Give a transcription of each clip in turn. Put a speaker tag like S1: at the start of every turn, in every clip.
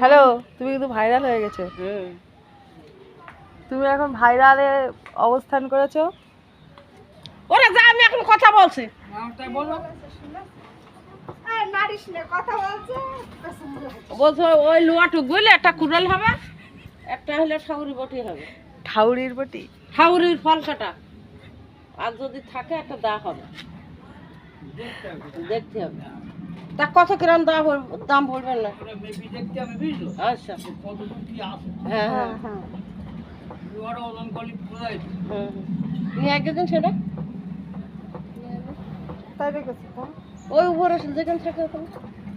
S1: Hello তুমি কিন্তু viral হয়ে গেছো। তুমি এখন ভাইরালে অবস্থান করেছ?
S2: ওরা যা আমি এখন কথা বলছি। বলছো। ওই লোয়াটুক বুঝলে একটা কুড়াল হবে একটা হলে ঠাউরি বটি হবে।
S1: ঠাউরির বটি?
S2: ঠাউরির ফল কাটা আর যদি থাকে একটা দা হবে। দেখতে হবে। তা কত গ্রাম দাম দাম পড়বে না? আচ্ছা। হ্যাঁ হ্যাঁ।
S1: হ্যাঁ
S2: হুম। নিয়ে একদিন সেটা। ওই উপরে যেখানে থাকে ওখানে।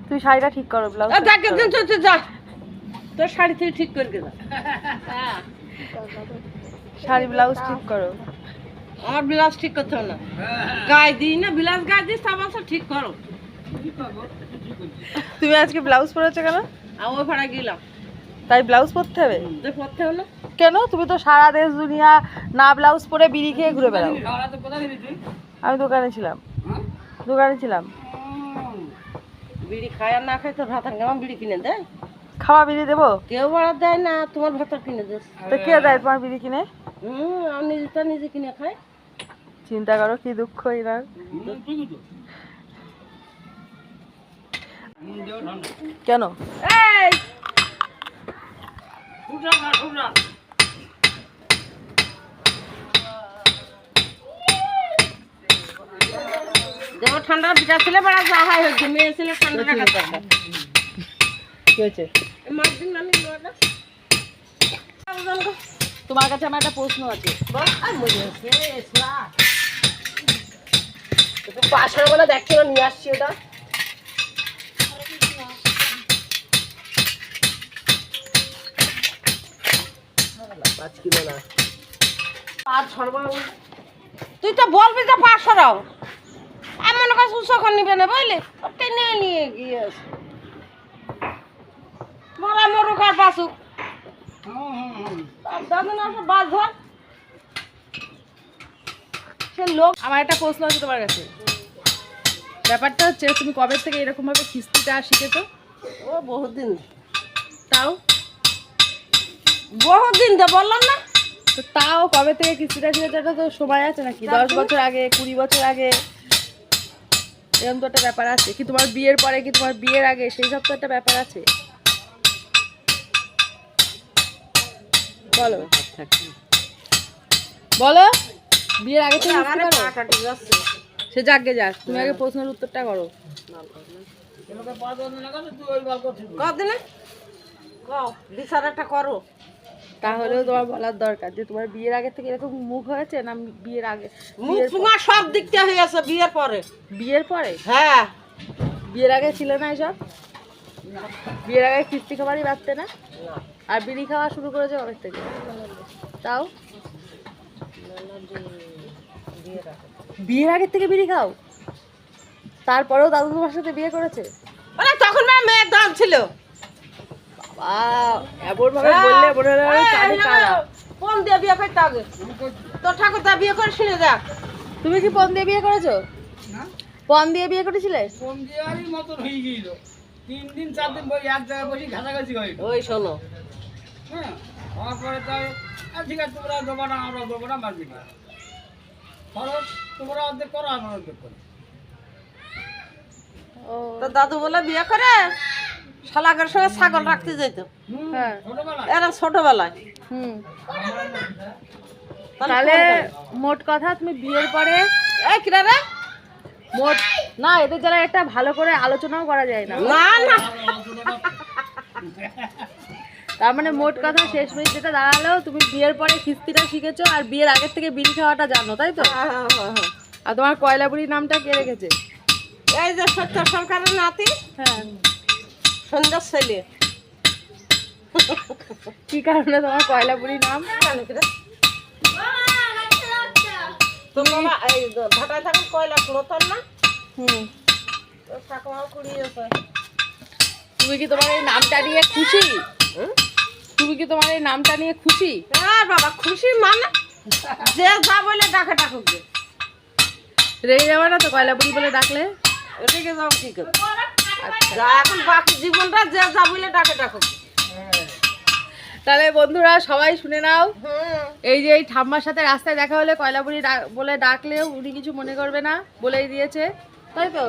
S1: তুই শাড়িটা ঠিক করো ব্লাউজ
S2: আ, দেখ একদিন তো তো যা তোর শাড়ি তুই ঠিক করে যা হ্যাঁ
S1: শাড়ি ব্লাউজ ঠিক করো।
S2: আমার ব্লাউজ ঠিক করতে হবে না। গায়ে দিই না ব্লাউজ গায়ে দিস তা ঠিক করো।
S1: তুমি আজকে ব্লাউজ পরেছো কেন?
S2: ওই ভাড়া গেলাম।
S1: তাই ব্লাউজ পরতে হবে?
S2: না
S1: কেন? তুমি তো সারা দেশ দুনিয়া না ব্লাউজ পরে বিড়ি খেয়ে ঘুরে বেড়াও। আমি দোকানে ছিলাম। দোকানে ছিলাম।
S2: বিড়ি খায় আর না খায় তো ভাতার কেমন বিড়ি কিনে দেয়।
S1: খাওয়া বিড়ি দেবো?
S2: কেউ ভাড়া দেয় না তোমার ভাতার কিনে
S1: তো কে দেয় তোমার বিড়ি কিনে?
S2: হুম আমি নিজেটা নিজে কিনে খাই।
S1: চিন্তা করো কি দুঃখ এনার কেন?
S2: ঠান্ডা ছেলে বেড়া হয় মেয়ে ছেলে ঠান্ডা রাখার দরকার।
S1: কি হয়েছে?
S2: না না।
S1: তোমার কাছে আমার একটা প্রশ্ন আছে।
S2: পাশের বলে দেখছিল নিয়ে আসছি ওটা? তুই তো বলবি যে নিবে না বুঝলি? টেনে নিয়ে গিয়েছে মরা মরুক আর বাসুক বাস ধর সে লোক
S1: আমার একটা প্রশ্ন আছে তোমার কাছে। ব্যাপারটা হচ্ছে তুমি কবে থেকে এরকম ভাবে কিস্তিটা শিখেছো?
S2: ও বহুদিন।
S1: তাও?
S2: বহুদিন তো বললাম না।
S1: তো তাও কবে থেকে কিস্তিটা শিখেছো তো সময় আছে নাকি? দশ বছর আগে কুড়ি বছর আগে? এরকম তো একটা ব্যাপার আছে। কি তোমার বিয়ের পরে কি তোমার বিয়ের আগে? সেই সব তো একটা ব্যাপার আছে। বলো। বলো বিয়ের আগে সে যাকে যাক তুমি আগে প্রশ্নের উত্তরটা করো।
S2: কদিনে? একটা করো।
S1: তাহলেও তোমার বলার দরকার যে তোমার বিয়ের আগে থেকে এরকম মুখ হয়েছে না বিয়ের আগে?
S2: মুখ ফুঙা সব দিক থেকে হয়ে আছে বিয়ের পরে।
S1: বিয়ের পরে?
S2: হ্যাঁ।
S1: বিয়ের আগে ছিল না এসব? বিয়ের আগে কিস্তি খাবারই বাঁচতে না? আর বিড়ি খাওয়া শুরু করেছে অনেক থেকে? তাও? বিয়ের আগের থেকে বিড়ি খাও? তারপরেও দাদু তোমার সাথে বিয়ে করেছে?
S2: তখন না মেয়ের দাম ছিল।
S1: এমন ভাবে বললে মনে হলো কানে কানা।
S2: কোন দিয়ে বিয়ে করতে ঠাকুর তা বিয়ে করে শুনে
S1: তুমি কি পণ দিয়ে বিয়ে করেছ? পণ দিয়ে বিয়ে করেছিলে?
S3: মতন হয়ে গিয়েছিল তিন দিন চার দিন বই এক জায়গায় বসে
S2: ওই শোনো।
S3: হ্যাঁ হওয়ার পরে তাই ঠিক আছে তোমরা দেবো না আমরা দেবো না মারবি না। খরচ তোমরা অর্ধেক করো আমরা অর্ধেক করি।
S1: ও।
S2: তো দাদু বলে বিয়ে করে? শালাকের সঙ্গে ছাগল রাখতে যেত
S1: হ্যাঁ।
S2: এরা ছোটবেলায়।
S1: হুম।
S2: তাহলে
S1: মোট কথা তুমি বিয়ের পরে
S2: এই কিরা রে?
S1: মোট না এদের দ্বারা একটা ভালো করে আলোচনাও করা যায় না।
S2: না না।
S1: তার মানে মোট কথা শেষ মেশ যেটা দাঁড়াল তুমি বিয়ের পরে কিস্তিটা শিখেছো আর বিয়ের আগের থেকে বিড়ি খাওয়াটা জানো তাই তো?
S2: হ্যাঁ, হ্যাঁ।
S1: আর তোমার কয়লা বুড়ির নামটা কে রেখেছে?
S2: এই যে সত্য সরকারের নাতি।
S1: হ্যাঁ।
S2: সন্ধ্যার ছেলে।
S1: কি কারণে তোমার নাম?
S2: এই থাকুন কয়লা কুড়োতন না?
S1: হুম।
S2: তো ঠাকুমাও কুড়িয়েছে
S1: তুমি কি তোমার এই নামটা নিয়ে খুশি? তুমি কি তোমার এই নামটা নিয়ে খুশি?
S2: হ্যাঁ বাবা খুশি মানে? যে যা বলে ডাকে ডাকুক।
S1: রেগে যাবে না তো কয়লা বুড়ি বলে ডাকলে?
S2: রেগে যাও কি করে? যা এখন বাকি জীবনটা যে যা বলে ডাকে। ডাকুক
S1: তাহলে বন্ধুরা সবাই শুনে নাও। এই যে এই ঠাম্মার সাথে রাস্তায় দেখা হলে কয়লাপুরি বলে ডাকলেও উনি কিছু মনে করবে না বলেই দিয়েছে। তাই তো?